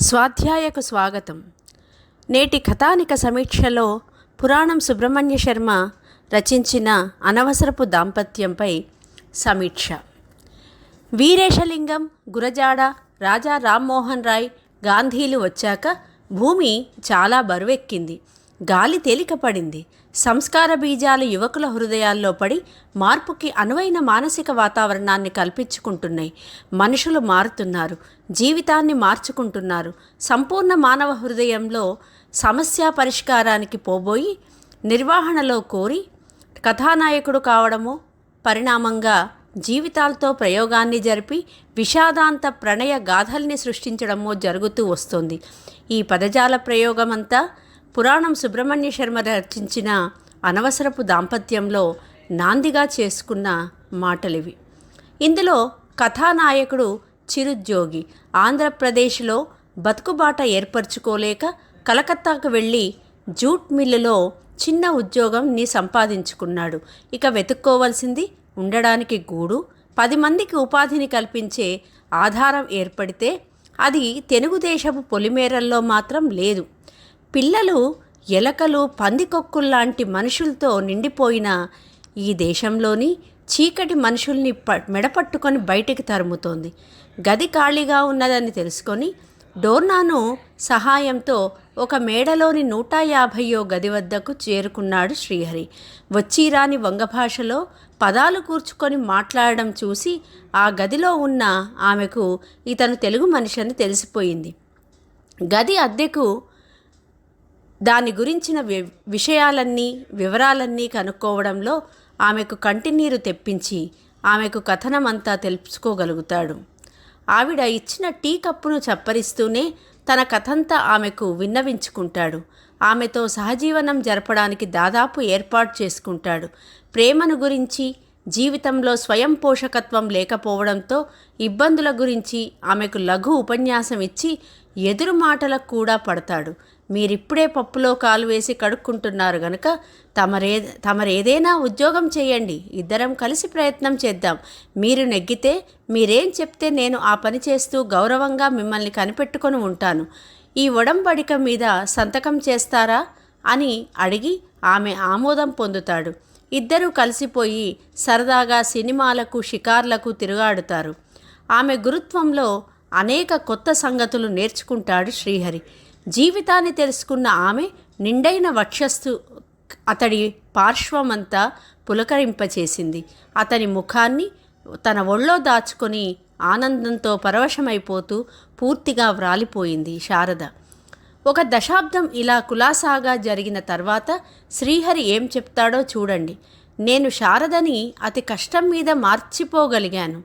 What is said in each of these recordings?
స్వాధ్యాయకు స్వాగతం. నేటి కథానిక సమీక్షలో పురాణం సుబ్రహ్మణ్య శర్మ రచించిన అనవసరపు దాంపత్యంపై సమీక్ష. వీరేశలింగం గురజాడ రాజా రామ్మోహన్ రాయ్ గాంధీలు వచ్చాక భూమి చాలా బరువెక్కింది. గాలి తేలికపడింది సంస్కార బీజాలు యువకుల హృదయాల్లో పడి మార్పుకి అనువైన మానసిక వాతావరణాన్ని కల్పించుకుంటున్నాయి. మనుషులు మారుతున్నారు. జీవితాన్ని మార్చుకుంటున్నారు. సంపూర్ణ మానవ హృదయంలో సమస్య పరిష్కారానికి పోబోయి నిర్వహణలో కోరి కథానాయకుడు కావడము పరిణామంగా జీవితాలతో ప్రయోగాన్ని జరిపి విషాదాంత ప్రణయ గాథల్ని సృష్టించడమో జరుగుతూ వస్తుంది. ఈ పదజాల ప్రయోగమంతా పురాణం సుబ్రహ్మణ్య శర్మ రచించిన అనవసరపు దాంపత్యంలో నాందిగా చేసుకున్న మాటలివి. ఇందులో కథానాయకుడు చిరుద్యోగి ఆంధ్రప్రదేశ్లో బతుకుబాట ఏర్పరచుకోలేక కలకత్తాకు వెళ్ళి జూట్ మిల్లులో చిన్న ఉద్యోగంని సంపాదించుకున్నాడు. ఇక వెతుక్కోవలసింది ఉండడానికి గూడు పది మందికి ఉపాధిని కల్పించే ఆధారం ఏర్పడితే అది తెలుగుదేశపు పొలిమేరల్లో మాత్రం లేదు. పిల్లలు ఎలకలు పందికొక్కుల్లాంటి మనుషులతో నిండిపోయిన ఈ దేశంలోని చీకటి మనుషుల్ని ప మెడపట్టుకొని బయటికి తరుముతోంది. గది ఖాళీగా ఉన్నదని తెలుసుకొని డోర్నాను సహాయంతో ఒక మేడలోని నూట యాభయో గది వద్దకు చేరుకున్నాడు శ్రీహరి. వచ్చిరాని వంగ భాషలో పదాలు కూర్చుకొని మాట్లాడడం చూసి ఆ గదిలో ఉన్న ఆమెకు ఇతను తెలుగు మనిషి అని తెలిసిపోయింది. గది అద్దెకు దాని గురించిన వి విషయాలన్నీ వివరాలన్నీ కనుక్కోవడంలో ఆమెకు కంటినీరు తెప్పించి ఆమెకు కథనమంతా తెలుసుకోగలుగుతాడు. ఆవిడ ఇచ్చిన టీ కప్పును చప్పరిస్తూనే తన కథంతా ఆమెకు విన్నవించుకుంటాడు. ఆమెతో సహజీవనం జరపడానికి దాదాపు ఏర్పాటు చేసుకుంటాడు. ప్రేమను గురించి జీవితంలో స్వయం పోషకత్వం లేకపోవడంతో ఇబ్బందుల గురించి ఆమెకు లఘు ఉపన్యాసం ఇచ్చి ఎదురు మాటలకు కూడా పడతాడు. మీరిప్పుడే పప్పులో కాలు వేసి కడుక్కుంటున్నారు గనక తమరే తమరేదైనా ఉద్యోగం చేయండి. ఇద్దరం కలిసి ప్రయత్నం చేద్దాం. మీరు నెగ్గితే మీరేం చెప్తే నేను ఆ పని చేస్తూ గౌరవంగా మిమ్మల్ని కనిపెట్టుకొని ఉంటాను. ఈ ఒడంబడిక మీద సంతకం చేస్తారా? అని అడిగి ఆమె ఆమోదం పొందుతాడు. ఇద్దరూ కలిసిపోయి సరదాగా సినిమాలకు షికార్లకు తిరుగాడుతారు. ఆమె గురుత్వంలో అనేక కొత్త సంగతులు నేర్చుకుంటాడు శ్రీహరి. జీవితాన్ని తెలుసుకున్న ఆమె నిండైన వక్షస్థు అతడి పార్శ్వమంతా పులకరింపచేసింది. అతని ముఖాన్ని తన ఒళ్ళో దాచుకొని ఆనందంతో పరవశమైపోతూ పూర్తిగా వ్రాలిపోయింది శారద. ఒక దశాబ్దం ఇలా కులాసాగా జరిగిన తర్వాత శ్రీహరి ఏం చెప్తాడో చూడండి. నేను శారదని అతి కష్టం మీద మార్చిపోగలిగాను.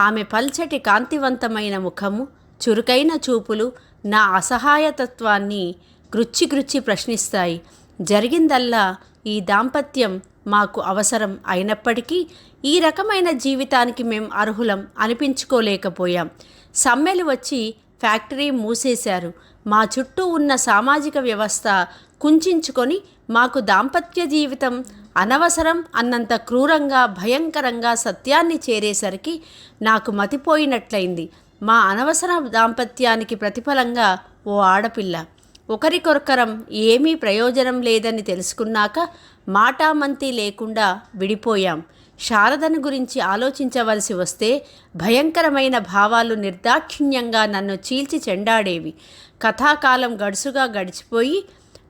ఆమె పల్చటి కాంతివంతమైన ముఖము చురుకైన చూపులు నా అసహాయతత్వాన్ని గృచ్చి గృచ్చి ప్రశ్నిస్తాయి. జరిగిందల్లా ఈ దాంపత్యం మాకు అవసరం అయినప్పటికీ ఈ రకమైన జీవితానికి మేం అర్హులం అనిపించుకోలేకపోయాం. సమ్మెలు వచ్చి ఫ్యాక్టరీ మూసేశారు. మా చుట్టూ ఉన్న సామాజిక వ్యవస్థ కుంచుకొని మాకు దాంపత్య జీవితం అనవసరం అన్నంత క్రూరంగా భయంకరంగా సత్యాన్ని చేరేసరికి నాకు మతిపోయినట్లయింది. మా అనవసర దాంపత్యానికి ప్రతిఫలంగా ఓ ఆడపిల్ల. ఒకరికొరకరం ఏమీ ప్రయోజనం లేదని తెలుసుకున్నాక మాటామంతి లేకుండా విడిపోయాం. శారదను గురించి ఆలోచించవలసి వస్తే భయంకరమైన భావాలు నిర్దాక్షిణ్యంగా నన్ను చీల్చి చెండాడేవి. కథాకాలం గడుసుగా గడిచిపోయి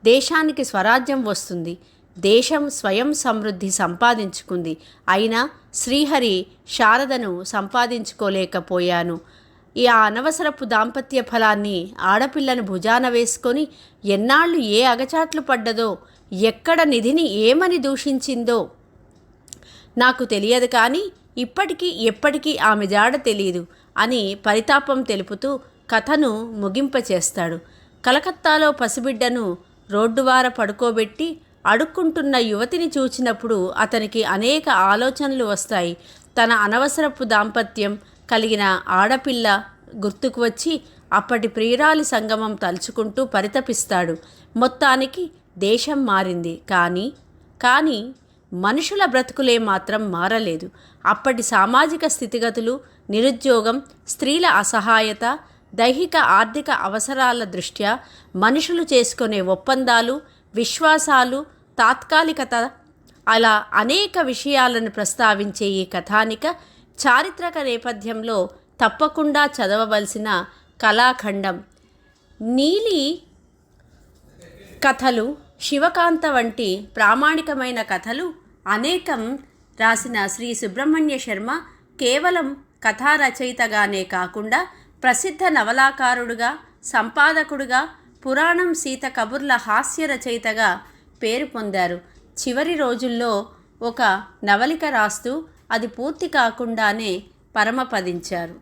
దేశానికి స్వరాజ్యం వస్తుంది. దేశం స్వయం సమృద్ధి సంపాదించుకుంది. అయినా శ్రీహరి శారదను సంపాదించుకోలేకపోయాను. ఈ ఆ అనవసరపు దాంపత్య ఫలాన్ని ఆడపిల్లను భుజాన వేసుకొని ఎన్నాళ్ళు ఏ అగచాట్లు పడ్డదో ఎక్కడ నిధిని ఏమని దూషించిందో నాకు తెలియదు కానీ ఇప్పటికీ ఎప్పటికీ ఆమె జాడ తెలియదు అని పరితాపం తెలుపుతూ కథను ముగింపచేస్తాడు. కలకత్తాలో పసిబిడ్డను రోడ్డువార పడుకోబెట్టి అడుక్కుంటున్న యువతిని చూచినప్పుడు అతనికి అనేక ఆలోచనలు వస్తాయి. తన అనవసరపు దాంపత్యం కలిగిన ఆడపిల్ల గుర్తుకు వచ్చి అప్పటి ప్రియురాలి సంగమం తలుచుకుంటూ పరితపిస్తాడు. మొత్తానికి దేశం మారింది. కానీ కానీ మనుషుల బ్రతుకులే మాత్రం మారలేదు. అప్పటి సామాజిక స్థితిగతులు నిరుద్యోగం స్త్రీల అసహాయత దైహిక ఆర్థిక అవసరాల దృష్ట్యా మనుషులు చేసుకునే ఒప్పందాలు విశ్వాసాలు తాత్కాలికత అలా అనేక విషయాలను ప్రస్తావించే ఈ కథానిక చారిత్రక నేపథ్యంలో తప్పకుండా చదవవలసిన కళాఖండం. నీలి కథలు శివకాంత వంటి ప్రామాణికమైన కథలు అనేకం రాసిన శ్రీ సుబ్రహ్మణ్య శర్మ కేవలం కథా రచయితగానే కాకుండా ప్రసిద్ధ నవలాకారుడుగా సంపాదకుడుగా పురాణం సీత కబుర్ల హాస్య రచయితగా పేరు పొందారు. చివరి రోజుల్లో ఒక నవలిక రాస్తూ అది పూర్తి కాకుండానే పరమపదించారు.